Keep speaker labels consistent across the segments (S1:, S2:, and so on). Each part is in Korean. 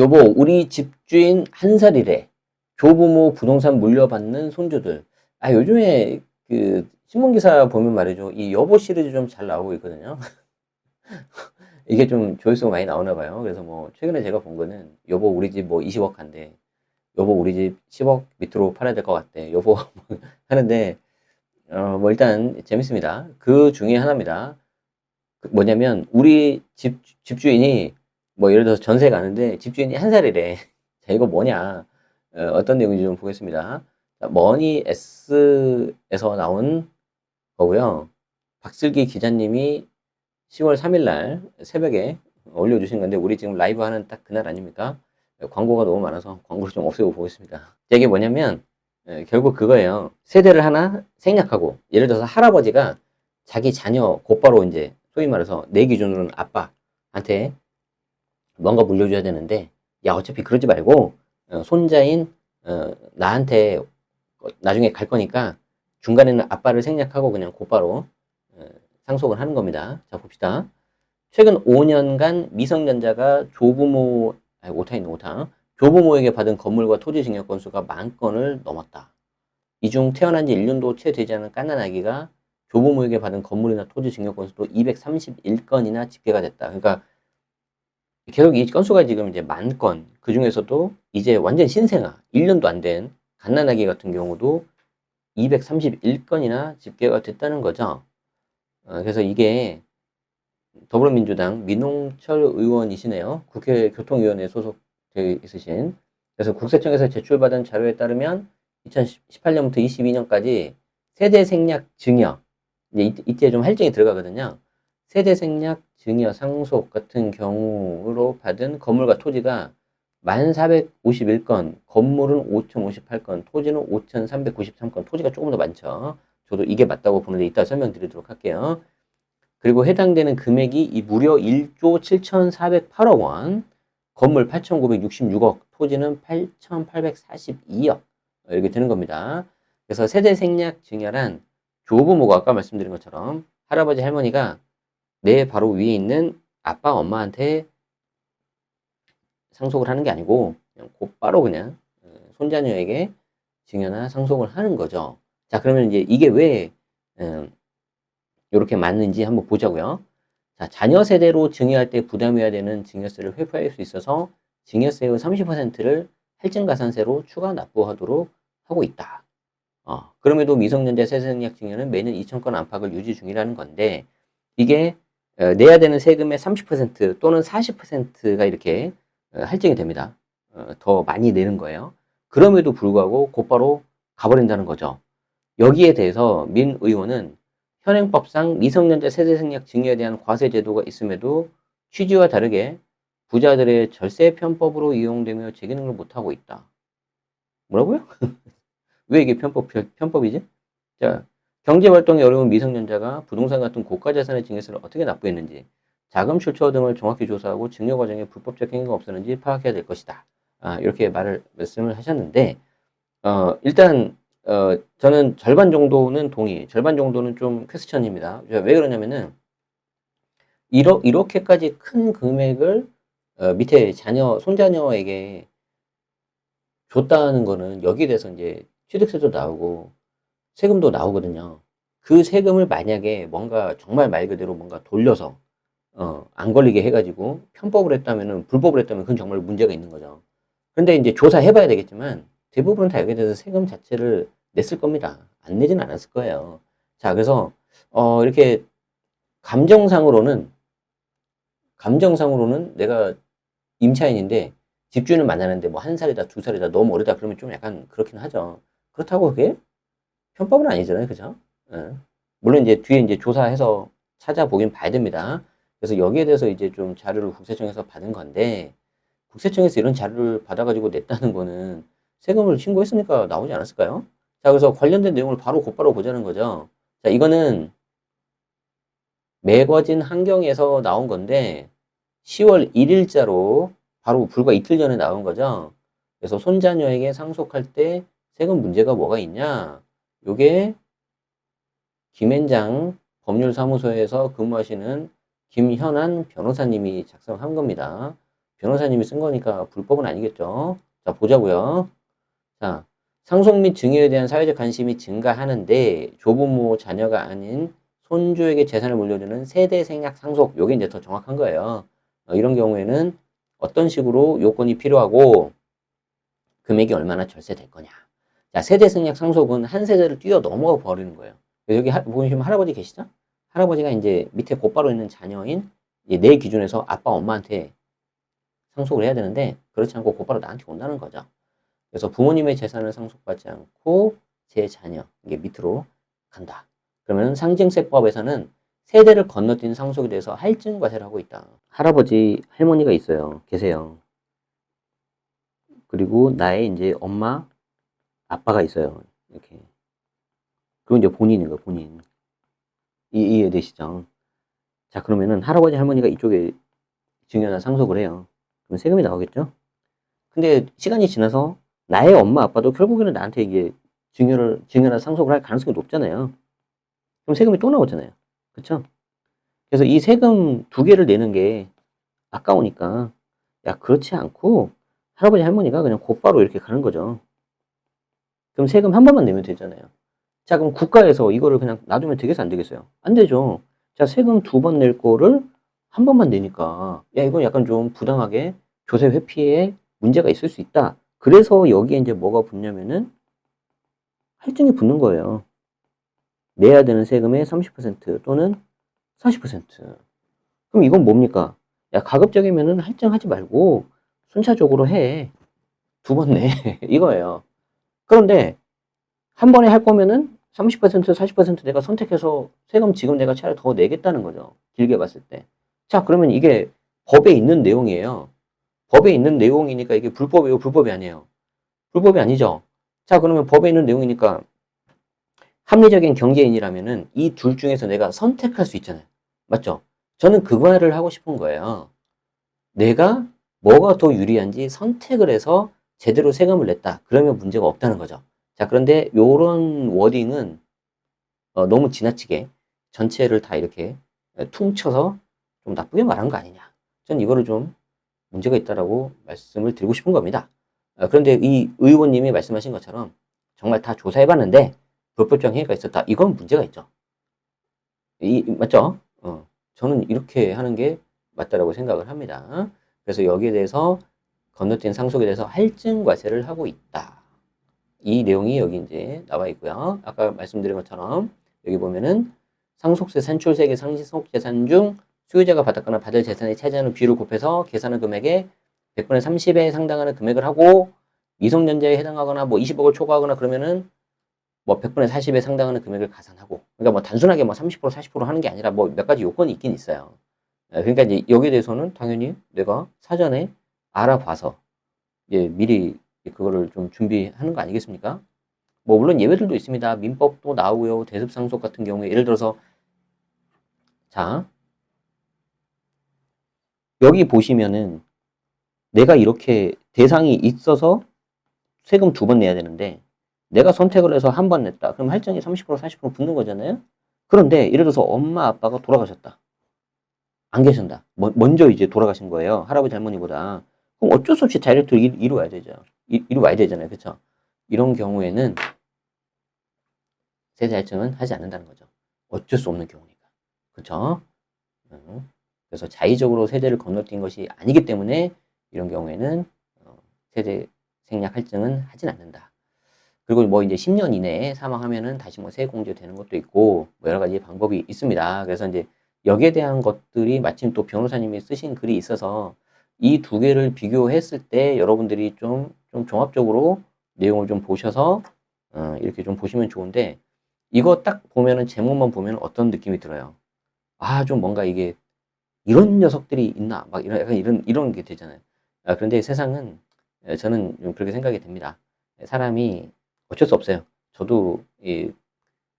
S1: 여보, 우리 집주인 한 살이래. 조부모 부동산 물려받는 손주들. 아, 요즘에 그 신문기사 보면 말이죠. 이 여보 시리즈 좀 잘 나오고 있거든요. 이게 좀 조회수가 많이 나오나 봐요. 그래서 뭐, 최근에 제가 본 거는, 여보, 우리 집 뭐 20억 한대. 여보, 우리 집 10억 밑으로 팔아야 될 것 같대. 여보, 하는데, 어, 뭐, 일단, 재밌습니다. 그 중에 하나입니다. 그 뭐냐면, 우리 집, 집주인이, 뭐, 예를 들어서 전세 가는데, 집주인이 한 살이래. 자, 이거 뭐냐. 어, 떤 내용인지 좀 보겠습니다. 자, 머니 S에서 나온 거고요. 박슬기 기자님이 10월 3일 날 새벽에 올려주신 건데, 우리 지금 라이브 하는 딱 그날 아닙니까? 광고가 너무 많아서 광고를 좀 없애고 보겠습니다. 이게 뭐냐면, 예, 결국 그거예요. 세대를 하나 생략하고, 예를 들어서 할아버지가 자기 자녀 곧바로 이제, 소위 말해서 내 기준으로는 아빠한테 뭔가 물려줘야 되는데, 야, 어차피 그러지 말고, 어, 손자인, 어, 나한테 나중에 갈 거니까, 중간에는 아빠를 생략하고 그냥 곧바로, 어, 상속을 하는 겁니다. 자, 봅시다. 최근 5년간 미성년자가 조부모, 아니, 오타 있는 오타. 조부모에게 받은 건물과 토지 증여 건수가 만 건을 넘었다. 이 중 태어난 지 1년도 채 되지 않은 깐난 아기가 조부모에게 받은 건물이나 토지 증여 건수도 231건이나 집계가 됐다. 그러니까 계속 이 건수가 지금 이제 만 건. 그 중에서도 이제 완전 신생아, 1년도 안 된 갓난 아기 같은 경우도 231건이나 집계가 됐다는 거죠. 어, 그래서 이게 더불어민주당 민홍철 의원이시네요. 국회 교통위원회에 소속되어 있으신. 그래서 국세청에서 제출받은 자료에 따르면 2018년부터 22년까지 세대 생략 증여, 이제 이- 이때 좀 할증이 들어가거든요. 세대 생략 증여 상속 같은 경우로 받은 건물과 토지가 1451건, 건물은 5058건, 토지는 5393건, 토지가 조금 더 많죠. 저도 이게 맞다고 보는데 이따 설명드리도록 할게요. 그리고 해당되는 금액이 이 무려 1조 7,408억 원, 건물 8,966억, 토지는 8,842억 이렇게 되는 겁니다. 그래서 세대 생략 증여란 조부모가 아까 말씀드린 것처럼 할아버지 할머니가 내 바로 위에 있는 아빠 엄마한테 상속을 하는 게 아니고 그냥 곧바로 그냥 어, 손자녀에게 증여나 상속을 하는 거죠. 자 그러면 이제 이게 왜 음, 이렇게 맞는지 한번 보자고요. 자, 자녀 세대로 증여할 때 부담해야 되는 증여세를 회피할 수 있어서 증여세의 30%를 할증가산세로 추가 납부하도록 하고 있다. 어, 그럼에도 미성년자 세생약 증여는 매년 2,000건 안팎을 유지 중이라는 건데 이게 어, 내야 되는 세금의 30% 또는 40%가 이렇게 어, 할증이 됩니다. 어, 더 많이 내는 거예요. 그럼에도 불구하고 곧바로 가버린다는 거죠. 여기에 대해서 민 의원은 현행법상 미성년자 세대생략 증여에 대한 과세 제도가 있음에도 취지와 다르게 부자들의 절세 편법으로 이용되며 재기능을 못하고 있다. 뭐라고요? 왜 이게 편법, 편법이지? 자, 경제 활동이 어려운 미성년자가 부동산 같은 고가 자산의 증여세를 어떻게 납부했는지, 자금 출처 등을 정확히 조사하고 증여 과정에 불법적 행위가 없었는지 파악해야 될 것이다. 아, 이렇게 말을, 말씀을 하셨는데, 어, 일단, 어, 저는 절반 정도는 동의, 절반 정도는 좀 퀘스천입니다. 왜 그러냐면은, 이러, 이렇게까지 큰 금액을 어, 밑에 자녀, 손자녀에게 줬다는 거는 여기에 대해서 이제 취득세도 나오고 세금도 나오거든요. 그 세금을 만약에 뭔가 정말 말 그대로 뭔가 돌려서 어, 안 걸리게 해가지고 편법을 했다면은 불법을 했다면 그건 정말 문제가 있는 거죠. 근데 이제 조사해봐야 되겠지만 대부분 다 여기에 대해서 세금 자체를 냈을 겁니다. 안 내진 않았을 거예요. 자, 그래서 어, 이렇게 감정상으로는 감정상으로는 내가 임차인인데 집주인을 만나는데 뭐 한 살이다 두 살이다 너무 어리다 그러면 좀 약간 그렇긴 하죠. 그렇다고 그게 편법은 아니잖아요, 그죠? 예. 물론 이제 뒤에 이제 조사해서 찾아보긴 봐야 됩니다. 그래서 여기에 대해서 이제 좀 자료를 국세청에서 받은 건데 국세청에서 이런 자료를 받아가지고 냈다는 거는 세금을 신고했으니까 나오지 않았을까요? 자, 그래서 관련된 내용을 바로 곧바로 보자는 거죠. 자, 이거는 매거진 환경에서 나온 건데 10월 1일자로 바로 불과 이틀 전에 나온 거죠. 그래서 손자녀에게 상속할 때 세금 문제가 뭐가 있냐? 요게 김앤장 법률사무소에서 근무하시는 김현안 변호사님이 작성한 겁니다. 변호사님이 쓴 거니까 불법은 아니겠죠. 자, 보자고요. 자, 상속 및 증여에 대한 사회적 관심이 증가하는데 조부모 자녀가 아닌 손주에게 재산을 물려주는 세대 생략 상속, 요게 이제 더 정확한 거예요. 어, 이런 경우에는 어떤 식으로 요건이 필요하고 금액이 얼마나 절세될 거냐. 자, 세대 생략 상속은 한 세대를 뛰어 넘어가 버리는 거예요. 여기 하, 보시면 할아버지 계시죠? 할아버지가 이제 밑에 곧바로 있는 자녀인 내 기준에서 아빠, 엄마한테 상속을 해야 되는데 그렇지 않고 곧바로 나한테 온다는 거죠. 그래서 부모님의 재산을 상속받지 않고 제 자녀 이게 밑으로 간다. 그러면 상징세법에서는 세대를 건너뛴 상속에 대해서 할증 과세를 하고 있다. 할아버지, 할머니가 있어요. 계세요. 그리고 나의 이제 엄마, 아빠가 있어요. 이렇게. 그리고 이제 본인인 거예요, 본인. 이, 이해되시죠? 자, 그러면은 할아버지, 할머니가 이쪽에 증여나 상속을 해요. 그럼 세금이 나오겠죠? 근데 시간이 지나서 나의 엄마, 아빠도 결국에는 나한테 이게 증여를, 증여나 상속을 할 가능성이 높잖아요. 그럼 세금이 또 나오잖아요. 그쵸? 그래서 이 세금 두 개를 내는 게 아까우니까, 야, 그렇지 않고, 할아버지, 할머니가 그냥 곧바로 이렇게 가는 거죠. 그럼 세금 한 번만 내면 되잖아요. 자, 그럼 국가에서 이거를 그냥 놔두면 되겠어, 안 되겠어요? 안 되죠. 자, 세금 두 번 낼 거를 한 번만 내니까, 야, 이건 약간 좀 부당하게 조세 회피에 문제가 있을 수 있다. 그래서 여기에 이제 뭐가 붙냐면은 할증이 붙는 거예요. 내야 되는 세금의 30% 또는 40%. 그럼 이건 뭡니까? 야, 가급적이면은 할증하지 말고 순차적으로 해. 두 번 내. 이거예요. 그런데 한 번에 할 거면은 30% 40% 내가 선택해서 세금 지금 내가 차라리 더 내겠다는 거죠. 길게 봤을 때. 자, 그러면 이게 법에 있는 내용이에요. 법에 있는 내용이니까 이게 불법이에요, 불법이 아니에요. 불법이 아니죠. 자, 그러면 법에 있는 내용이니까 합리적인 경제인이라면은 이 둘 중에서 내가 선택할 수 있잖아요. 맞죠? 저는 그 말을 하고 싶은 거예요. 내가 뭐가 더 유리한지 선택을 해서 제대로 세금을 냈다. 그러면 문제가 없다는 거죠. 자, 그런데 요런 워딩은 어, 너무 지나치게 전체를 다 이렇게 퉁쳐서 좀 나쁘게 말한 거 아니냐. 전 이거를 좀 문제가 있다라고 말씀을 드리고 싶은 겁니다. 어, 그런데 이 의원님이 말씀하신 것처럼 정말 다 조사해 봤는데 불법적 행위가 있었다. 이건 문제가 있죠. 이, 맞죠? 어, 저는 이렇게 하는 게 맞다라고 생각을 합니다. 그래서 여기에 대해서 건너뛴 상속에 대해서 할증 과세를 하고 있다. 이 내용이 여기 이제 나와 있고요. 아까 말씀드린 것처럼 여기 보면은 상속세 산출세계 상속 재산 중 수요자가 받았거나 받을 재산의 차지하는 비율을 곱해서 계산한 금액의 100분의 30에 해당하는 금액을 하고 미성년자에 해당하거나 뭐 20억을 초과하거나 그러면은 뭐 100분의 40에 상당하는 금액을 가산하고 그러니까 뭐 단순하게 뭐 30% 40% 하는 게 아니라 뭐 몇 가지 요건이 있긴 있어요. 예, 그러니까 이제 여기에 대해서는 당연히 내가 사전에 알아봐서 예, 미리 그거를 좀 준비하는 거 아니겠습니까? 뭐 물론 예외들도 있습니다. 민법도 나오고요. 대습 상속 같은 경우에 예를 들어서 자 여기 보시면은 내가 이렇게 대상이 있어서 세금 두 번 내야 되는데 내가 선택을 해서 한 번 냈다. 그럼 할증이 30% 40% 붙는 거잖아요. 그런데 예를 들어서 엄마 아빠가 돌아가셨다. 안 계신다. 뭐, 먼저 이제 돌아가신 거예요. 할아버지 할머니보다. 그럼 어쩔 수 없이 다이렉트 이, 이리 와야 되죠. 이, 이리 와야 되잖아요. 그렇죠? 이런 경우에는 세대 할증은 하지 않는다는 거죠. 어쩔 수 없는 경우니까. 그렇죠? 음. 그래서 자의적으로 세대를 건너뛴 것이 아니기 때문에 이런 경우에는 어, 세대 생략 할증은 하진 않는다. 그리고 뭐 이제 10년 이내에 사망하면은 다시 뭐 세액 공제 되는 것도 있고 뭐 여러 가지 방법이 있습니다. 그래서 이제 여기에 대한 것들이 마침 또 변호사님이 쓰신 글이 있어서 이 두 개를 비교했을 때 여러분들이 좀, 좀 종합적으로 내용을 좀 보셔서 어, 이렇게 좀 보시면 좋은데 이거 딱 보면은 제목만 보면 어떤 느낌이 들어요. 아, 좀 뭔가 이게 이런 녀석들이 있나? 막 이런 약간 이런 이런 게 되잖아요. 아, 그런데 세상은 예, 저는 좀 그렇게 생각이 됩니다. 사람이 어쩔 수 없어요. 저도 이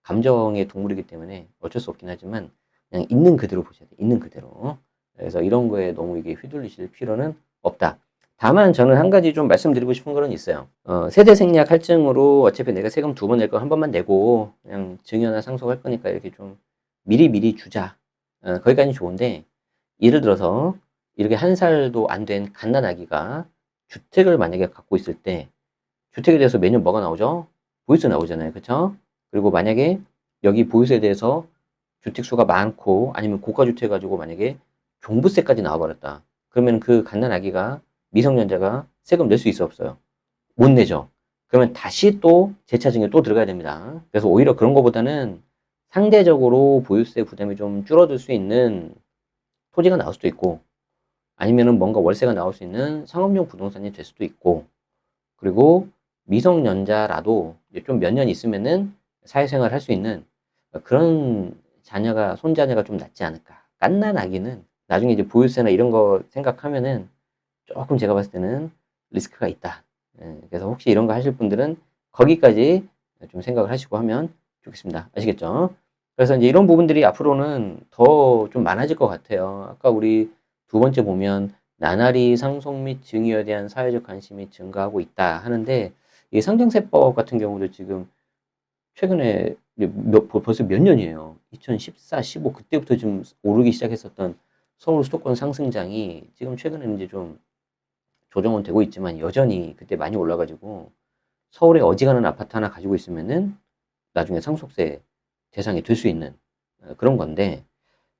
S1: 감정의 동물이기 때문에 어쩔 수 없긴 하지만 그냥 있는 그대로 보셔야 돼요. 있는 그대로. 그래서 이런 거에 너무 이게 휘둘리실 필요는 없다. 다만 저는 한 가지 좀 말씀드리고 싶은 거는 있어요. 어, 세대 생략 할증으로 어차피 내가 세금 두 번 낼 거 한 번만 내고 그냥 증여나 상속할 거니까 이렇게 좀 미리 미리 주자. 어, 거기까지 좋은데 예를 들어서 이렇게 한 살도 안 된 갓난아기가 주택을 만약에 갖고 있을 때 주택에 대해서 매년 뭐가 나오죠? 보유세 나오잖아요. 그렇죠? 그리고 만약에 여기 보유세에 대해서 주택 수가 많고 아니면 고가 주택 가지고 만약에 종부세까지 나와버렸다. 그러면 그 갓난아기가 미성년자가 세금 낼 수 있어 없어요? 못 내죠. 그러면 다시 또 재차증에 또 들어가야 됩니다. 그래서 오히려 그런 것보다는 상대적으로 보유세 부담이 좀 줄어들 수 있는 토지가 나올 수도 있고 아니면은 뭔가 월세가 나올 수 있는 상업용 부동산이 될 수도 있고 그리고 미성년자라도 좀 몇 년 있으면은 사회생활 할 수 있는 그런 자녀가 손자녀가 좀 낫지 않을까. 깐난 아기는 나중에 이제 보유세나 이런 거 생각하면은 조금 제가 봤을 때는 리스크가 있다. 예, 그래서 혹시 이런 거 하실 분들은 거기까지 좀 생각을 하시고 하면 좋겠습니다. 아시겠죠? 그래서 이제 이런 부분들이 앞으로는 더 좀 많아질 것 같아요. 아까 우리 두 번째 보면 나날이 상속 및 증여에 대한 사회적 관심이 증가하고 있다 하는데 이 상정세법 같은 경우도 지금 최근에 몇, 벌써 몇 년이에요. 2014, 15 그때부터 좀 오르기 시작했었던 서울 수도권 상승장이 지금 최근에는 이제 좀 조정은 되고 있지만 여전히 그때 많이 올라가지고 서울에 어지간한 아파트 하나 가지고 있으면은 나중에 상속세 대상이 될 수 있는 어, 그런 건데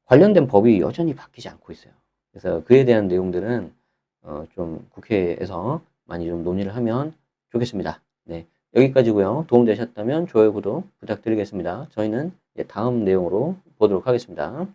S1: 관련된 법이 여전히 바뀌지 않고 있어요. 그래서 그에 대한 내용들은 어, 좀 국회에서 많이 좀 논의를 하면 좋겠습니다. 네. 여기까지고요. 도움되셨다면 좋아요, 구독 부탁드리겠습니다. 저희는 다음 내용으로 보도록 하겠습니다.